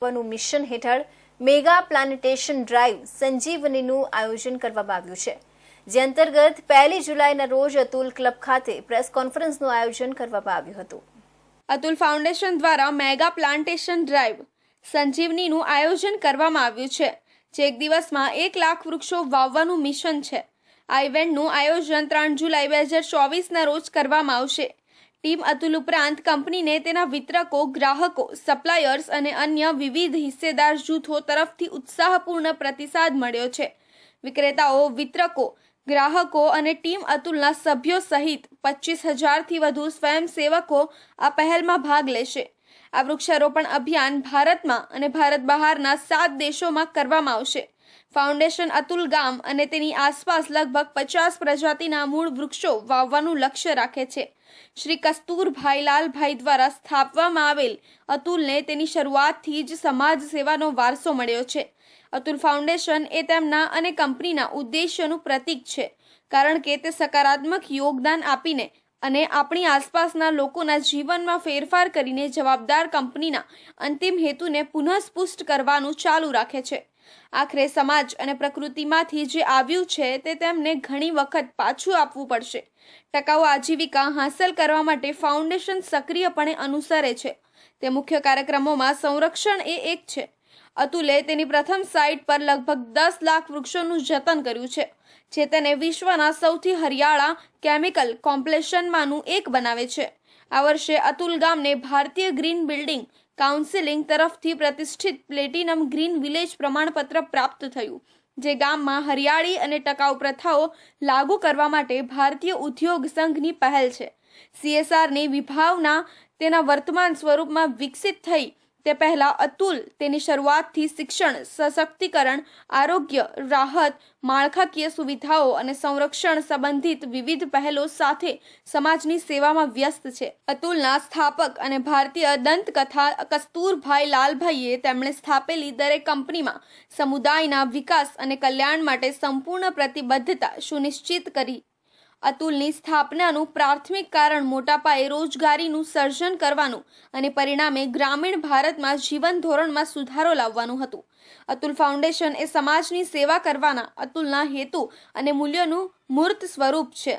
નું મિશન હેઠળ mega પ્લાનેટેશન drive સંજીવનીનું આયોજન કરવામાં આવ્યું છે. જે અંતર્ગત પહેલી જુલાઈના રોજ અતુલ ક્લબ ખાતે પ્રેસ કોન્ફરન્સનું આયોજન કરવામાં આવ્યું હતું. અતુલ ફાઉન્ડેશન દ્વારા મેગા પ્લાન્ટેશન ડ્રાઈવ સંજીવનીનું આયોજન કરવામાં આવ્યું છે. જે એક દિવસમાં એક લાખ વૃક્ષો વાવવાનું મિશન છે. આ ઇવેન્ટનું આયોજન ત્રણ જુલાઈ બે હજાર ચોવીસના રોજ કરવામાં આવશે. ટીમ અતુલ ઉપરાંત કંપનીને તેના વિતરકો, ગ્રાહકો, સપ્લાયર્સ અને અન્ય વિવિધ હિસ્સેદાર જૂથો તરફથી ઉત્સાહપૂર્ણ પ્રતિસાદ મળ્યો છે. વિક્રેતાઓ, વિતરકો, ગ્રાહકો અને ટીમ અતુલના સભ્યો સહિત પચીસ હજારથી વધુ સ્વયંસેવકો આ પહેલમાં ભાગ લેશે. આ વૃક્ષારોપણ અભિયાન ભારતમાં અને ભારત બહારના સાત દેશોમાં કરવામાં આવશે. ફાઉન્ડેશન અતુલ ગામ અને તેની આસપાસ લગભગ પચાસ પ્રજાતિના મૂળ વૃક્ષો વાવવાનું લક્ષ્ય રાખે છે. શ્રી કસ્તુરભાઈ લાલભાઈ દ્વારા સ્થાપવામાં આવેલ અતુલને તેની શરૂઆતથી જ સમાજ સેવાનો વારસો મળ્યો છે. અતુલ ફાઉન્ડેશન એ તેમના અને કંપનીના ઉદ્દેશ્યનું પ્રતીક છે, કારણ કે તે સકારાત્મક યોગદાન આપીને અને આપણી આસપાસના લોકોના જીવનમાં ફેરફાર કરીને જવાબદાર કંપનીના અંતિમ હેતુને પુનઃસ્પુષ્ટ કરવાનું ચાલુ રાખે છે. આખરે સમાજ અને પ્રકૃતિમાંથી જે આવ્યું છે તે તેમને ઘણી વખત પાછું આપવું પડશે. ટકાઉ આજીવિકા હાંસલ કરવા માટે ફાઉન્ડેશન સક્રિયપણે અનુસરે છે. તે મુખ્ય કાર્યક્રમોમાં સંરક્ષણ એ એક છે. અતુલે તેની પ્રથમ સાઇટ પર લગભગ દસ લાખ વૃક્ષોનું જતન કર્યું છે, જે તેને વિશ્વના સૌથી હરિયાળા કેમિકલ કોમ્પ્લેશનમાંનું એક બનાવે છે. આ વર્ષે અતુલ ગામને ભારતીય ગ્રીન બિલ્ડિંગ કાઉન્સિલિંગ તરફથી પ્રતિષ્ઠિત પ્લેટિનમ ગ્રીન વિલેજ પ્રમાણપત્ર પ્રાપ્ત થયું, જે ગામમાં હરિયાળી અને ટકાઉ પ્રથાઓ લાગુ કરવા માટે ભારતીય ઉદ્યોગ સંઘની પહેલ છે. સીએસઆરની વિભાવના તેના વર્તમાન સ્વરૂપમાં વિકસિત થઈ તે પહેલા અતુલ તેની શરૂઆતથી શિક્ષણ, સશક્તિકરણ, આરોગ્ય, રાહત, માળખાકીય સુવિધાઓ અને સંરક્ષણ સંબંધિત વિવિધ પહેલો સાથે સમાજની સેવામાં વ્યસ્ત છે. અતુલના સ્થાપક અને ભારતીય દંતકથા કસ્તુરભાઈ લાલભાઈએ તેમણે સ્થાપેલી દરેક કંપનીમાં સમુદાયના વિકાસ અને કલ્યાણ માટે સંપૂર્ણ પ્રતિબદ્ધતા સુનિશ્ચિત કરી. અતુલની સ્થાપનાનું પ્રાથમિક કારણ મોટા પાયે રોજગારીનું સર્જન કરવાનું અને પરિણામે ગ્રામીણ ભારતમાં જીવન ધોરણમાં સુધારો લાવવાનું હતું. અતુલ ફાઉન્ડેશન એ સમાજની સેવા કરવાના અતુલના હેતુ અને મૂલ્યોનું મૂર્ત સ્વરૂપ છે.